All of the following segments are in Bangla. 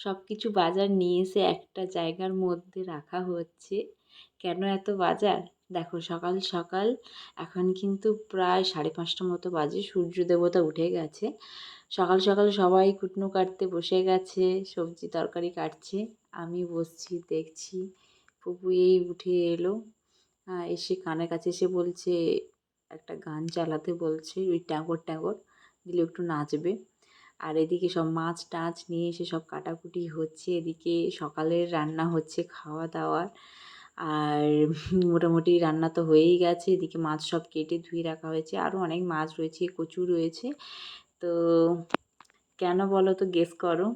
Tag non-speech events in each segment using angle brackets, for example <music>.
সব কিছু বাজার নিয়ে এসে একটা জায়গার মধ্যে রাখা হচ্ছে। কেন এত বাজার? দেখো, সকাল সকাল এখন কিন্তু প্রায় সাড়ে পাঁচটা মতো বাজে, সূর্য দেবতা উঠে গেছে। সকাল সকাল সবাই কুটনো কাটতে বসে গেছে, সবজি তরকারি কাটছে। আমি বসছি, দেখছি, ফুপু এই উঠে এলো। এসে কানের কাছে এসে বলছে, একটা গান চালাতে বলছে, ওই ট্যাগর ট্যাগর, দিলে একটু নাচবে। আর এদিকে সব মাছ টাছ নিয়ে এসে সব কাটাকুটি হচ্ছে। এদিকে সকালের রান্না হচ্ছে খাওয়া দাওয়ার আর মোটামুটি রান্না তো হয়েই গেছে। এদিকে মাছ সব কেটে ধুয়ে রাখা হয়েছে। আরও অনেক মাছ রয়েছে, কচু রয়েছে। তো কেন বলো তো গেস করো।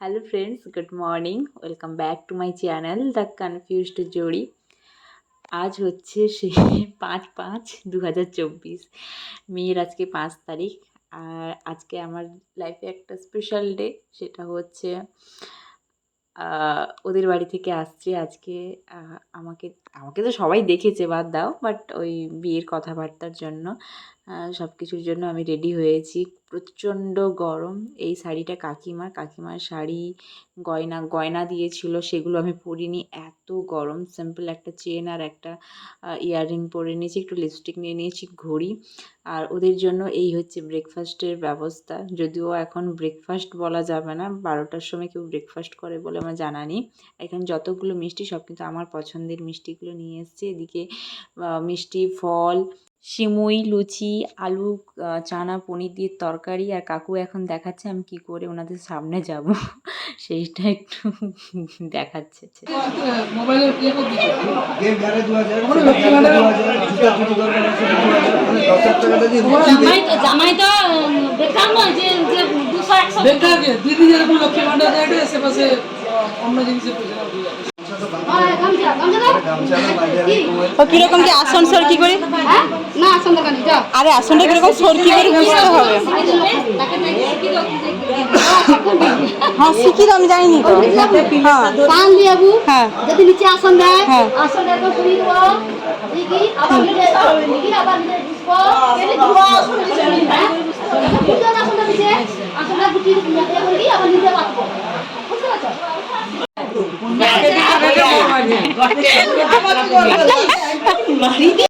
Hello friends good morning welcome back to my channel the confused Jodi আজ হচ্ছে সে পাঁচ পাঁচ দু হাজার চব্বিশ। মেয়ের আজকে পাঁচ তারিখ। আর আজকে আমার লাইফে একটা স্পেশাল ডে সেটা হচ্ছে ওদের বাড়ি থেকে আসছি আজকে। আমাকে আমাকে তো সবাই দেখেছে, বাদ দাও বাট ওই বিয়ের কথাবার্তার জন্য সব কিছুর জন্য আমি রেডি হয়েছি। প্রচণ্ড গরম। এই শাড়িটা কাকিমার কাকিমার শাড়ি গয়না গয়না দিয়েছিল, সেগুলো আমি পরিনি। এত গরম সিম্পল একটা চেন আর একটা ইয়াররিং পরে নিয়েছি, একটু লিপস্টিক নিয়ে নিয়েছি, ঘড়ি। আর ওদের জন্য এই হচ্ছে ব্রেকফাস্টের ব্যবস্থা। যদিও এখন ব্রেকফাস্ট বলা যাবে না, বারোটার সময় কেউ ব্রেকফাস্ট করে বলে আমার জানা নেই। এখানে যতগুলো মিষ্টি, সব কিন্তু আমার পছন্দের মিষ্টিগুলো নিয়ে এসছে। এদিকে মিষ্টি, ফল সিমুই লুচি আলু চানা পনির দিয়ে তরকারি আর কাকু এখন দেখাচ্ছে আমি কি করে ওনাদের সামনে যাব। <laughs> সেইটা একটু <laughs> দেখাচ্ছে। মানে জামাই তো বেকার নয় যে দুশো একশো দিদি যেরকম লক্ষ্মী ভান্ডার দেয় অন্য জিনিসের ও কীরকম কি আসন সরকি করে? হ্যাঁ? না আসুন দোকানে যাও আরে আসনটা কীরকম সরকি করে বুঝতে হবে। দেখি কি হ্যাঁ শিখি তো আমি জানিনি তো। হ্যাঁ। পান দিয়ে আবু হ্যাঁ। যদি নিচে আসন দেয় হ্যাঁ। আসন দেয় তো পুরি দিব দেখি আবার হ্যাঁ? নিচে। বাঁধবো। বুঝতে পারছ? আজ মন জুড়ে সাজে কত আশা আজ মন ছুঁয়ে আছে ভালোবাসা এলো যে স্বপ্নের দিন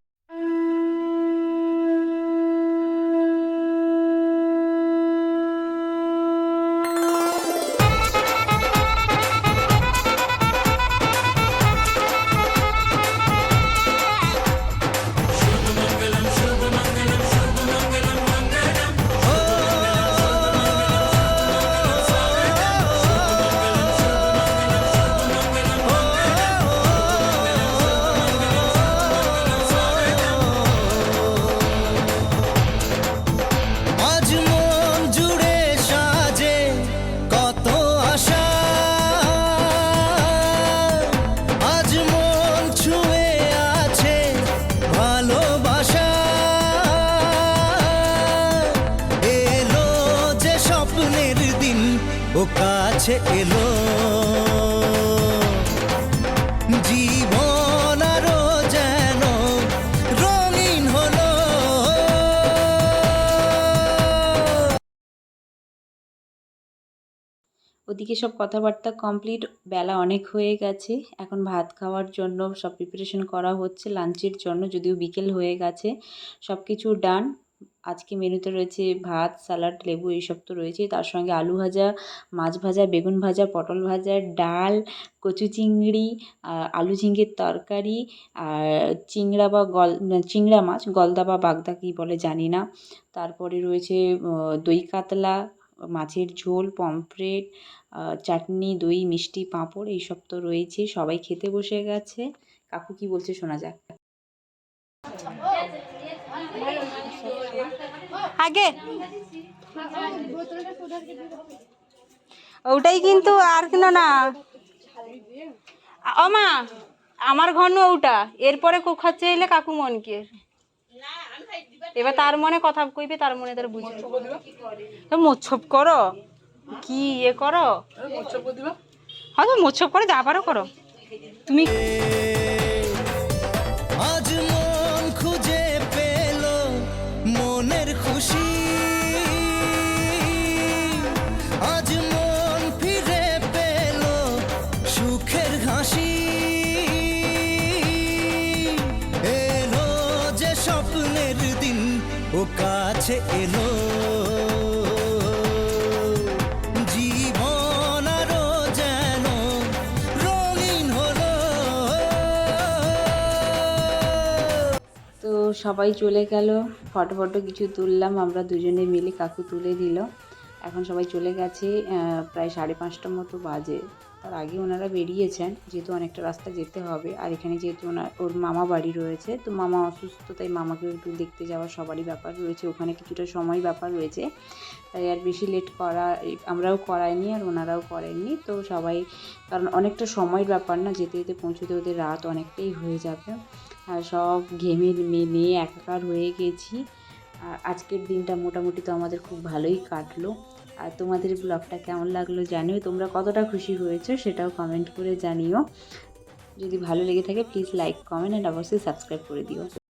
ও কাছে এলো। জীবন আরও যেন রঙিন হলো। ওদিকে সব কথাবার্তা কমপ্লিট বেলা অনেক হয়ে গেছে। এখন ভাত খাওয়ার জন্য সব প্রিপারেশন করা হচ্ছে লাঞ্চের জন্য, যদিও বিকেল হয়ে গেছে। সব কিছু ডান আজকে মেনুতে রয়েছে ভাত স্যালাড লেবু এইসব তো রয়েছেই। তার সঙ্গে আলু ভাজা, মাছ ভাজা, বেগুন ভাজা, পটল ভাজা, ডাল, কচু চিংড়ি আলু ঝিঙ্গের তরকারি, আর চিংড়া বা গল চিংড়া মাছ, গলদা বা বাগদা কী বলে জানি না। তারপরে রয়েছে দই কাতলা, মাছের ঝোল, পমফ্রেট চাটনি, দই, মিষ্টি, পাঁপড় এইসব তো রয়েছে। সবাই খেতে বসে গেছে। কাকু কি বলছে শোনা যাক। আগে? ওটাই কিন্তু আর কিনো না। ও মা আমার ঘর নো ওটা। এরপরে কোখা চাইলে কাকু মনকে। এবার তার মনে কথা কইবে তার মনে তার বুঝবে তো মোচ্ছপ করো। কি ইয়ে করো? হয়তো মোচ্ছপ করে যা পারো করো। তুমি কাছে এলো। যেন তো সবাই চলে গেল ফটো ফটো কিছু তুললাম, আমরা দুজনে মিলে কাকু তুলে দিল এখন সবাই চলে গেছে প্রায় সাড়ে পাঁচটার মতো বাজে। তার আগে ওনারা বেরিয়েছেন, যেহেতু অনেকটা রাস্তা যেতে হবে। আর এখানে যেহেতু ওনার, ওর মামা বাড়ি রয়েছে, তো মামা অসুস্থ, তাই মামাকেও একটু দেখতে যাওয়ার সবারই ব্যাপার রয়েছে। ওখানে কিছুটা সময় ব্যাপার রয়েছে। তাই আর বেশি লেট করা আমরাও করাইনি আর ওনারাও করেননি। তো সবাই, কারণ অনেকটা সময়ের ব্যাপার না, যেতে যেতে পৌঁছতে ওদের রাত অনেকটাই হয়ে যাবে। আর সব ঘেমে মেনে একাকার হয়ে গেছি। আজকের দিনটা মোটামুটি তো আমাদের খুব ভালোই কাটলো। আর তোমাদের ব্লগটা কেমন লাগল জানিও, তোমরা কতটা খুশি হয়েছো সেটাও কমেন্ট করে জানিও। যদি ভালো লেগে থাকে প্লিজ লাইক কমেন্ট অ্যান্ড অবশ্যই সাবস্ক্রাইব করে দিও।